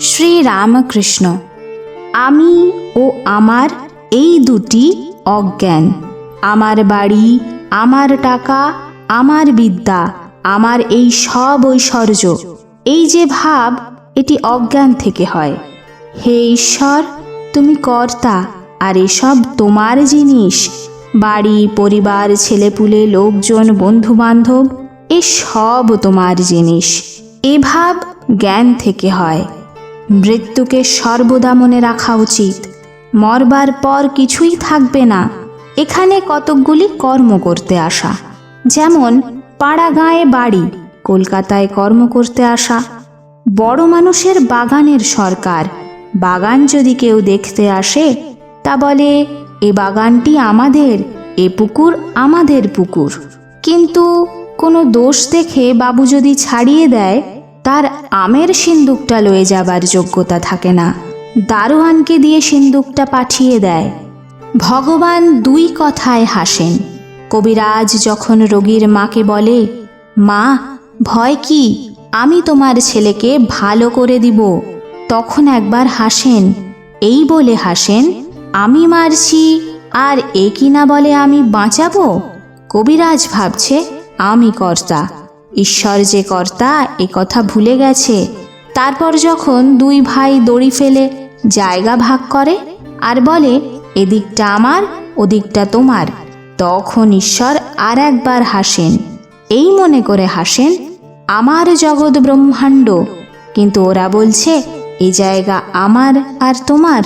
শ্রী রামকৃষ্ণ আমি ও আমার এই দুটি অজ্ঞান। আমার বাড়ি, আমার টাকা, আমার বিদ্যা, আমার এই সব ঐশ্বর্য। এই যে ভাব, এটি অজ্ঞান থেকে হয়। হে ঈশ্বর, তুমি কর্তা, আর এসব তোমার জিনিস। বাড়ি, পরিবার, ছেলেপুলে, লোকজন বন্ধু বান্ধব এ সব তোমার জিনিস। এ ভাব জ্ঞান থেকে হয়। মৃত্যুকে সর্বদা মনে রাখা উচিত। মরবার পর কিছুই থাকবে না। এখানে কতকগুলি কর্ম করতে আসা। যেমন পাড়া গাঁয়ে বাড়ি, কলকাতায় কর্ম করতে আসা। বড় মানুষের বাগানের সরকার, বাগান যদি কেউ দেখতে আসে, তা বলে, এ বাগানটি আমাদের, এ পুকুর আমাদের পুকুর। কিন্তু কোনো দোষ দেখে বাবু যদি ছাড়িয়ে দেয় আমের সিন্দুকটা লয়ে যাবার যোগ্যতা থাকে না। দারোয়ানকে দিয়ে সিন্দুকটা পাঠিয়ে দেয়। ভগবান দুই কথায় হাসেন। কবিরাজ যখন রোগীর মাকে বলে, মা, ভয় কি? আমি তোমার ছেলেকে ভালো করে দিব। তখন একবার হাসেন। এই বলে হাসেন, আমি মারছি, আর এ কিনা বলে আমি বাঁচাবো? কবিরাজ ভাবছে, আমি কর্তা। ঈশ্বর যে কর্তা, এ কথা ভুলে গেছে। তারপর যখন দুই ভাই দড়ি ফেলে জায়গা ভাগ করে আর বলে, এদিকটা আমার, ওদিকটা তোমার, তখন ঈশ্বর আর একবার হাসেন। এই মনে করে হাসেন, আমার জগৎ ব্রহ্মাণ্ড, কিন্তু ওরা বলছে এই জায়গা আমার আর তোমার।